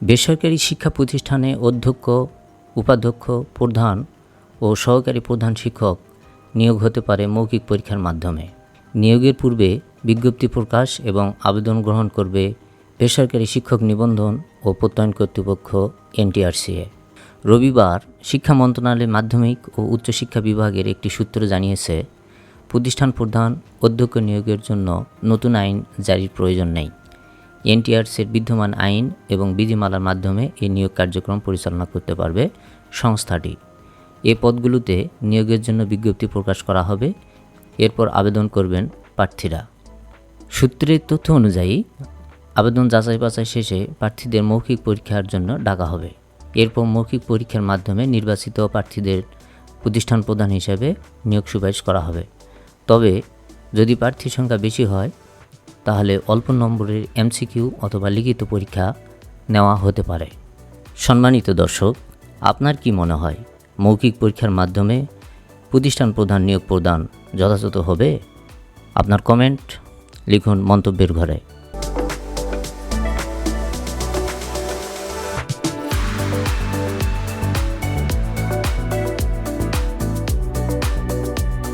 বেসরকারি শিক্ষা প্রতিষ্ঠানে অধ্যক্ষ, উপাধ্যক্ষ, প্রধান ও সহকারী প্রধান শিক্ষক নিয়োগ হতে পারে মৌখিক পরীক্ষার মাধ্যমে। নিয়োগের পূর্বে বিজ্ঞপ্তি প্রকাশ এবং আবেদন গ্রহণ করবে বেসরকারি শিক্ষক নিবন্ধন ও প্রত্যয়ন কর্তৃপক্ষ এনটিআরসিএ রবিবার শিক্ষা মন্ত্রণালয়ের মাধ্যমিক ও উচ্চশিক্ষা বিভাগের একটি সূত্র জানিয়েছে, প্রতিষ্ঠান প্রধান অধ্যক্ষ নিয়োগের জন্য নতুন আইন জারির প্রয়োজন নেই। এনটিআরসির বিদ্যমান আইন এবং বিধিমালার মাধ্যমে এই নিয়োগ কার্যক্রম পরিচালনা করতে পারবে সংস্থাটি। এ পদগুলোতে নিয়োগের জন্য বিজ্ঞপ্তি প্রকাশ করা হবে। এরপর আবেদন করবেন প্রার্থীরা। সূত্রের তথ্য অনুযায়ী, আবেদন যাচাই বাছাই শেষে প্রার্থীদের মৌখিক পরীক্ষার জন্য ডাকা হবে। এরপর মৌখিক পরীক্ষার মাধ্যমে নির্বাচিত প্রার্থীদের প্রতিষ্ঠান প্রধান হিসেবে নিয়োগ সুপারিশ করা হবে। তবে যদি প্রার্থীর সংখ্যা বেশি হয় তাহলে অল্প নম্বরের এমসিকিউ অথবা লিখিত পরীক্ষা নেওয়া হতে পারে। সম্মানিত দর্শক, আপনার কি মনে হয়, মৌখিক পরীক্ষার মাধ্যমে প্রতিষ্ঠান প্রধান নিয়োগ প্রদান যথাযথ হবে? আপনার কমেন্ট লিখুন মন্তব্যের ঘরে।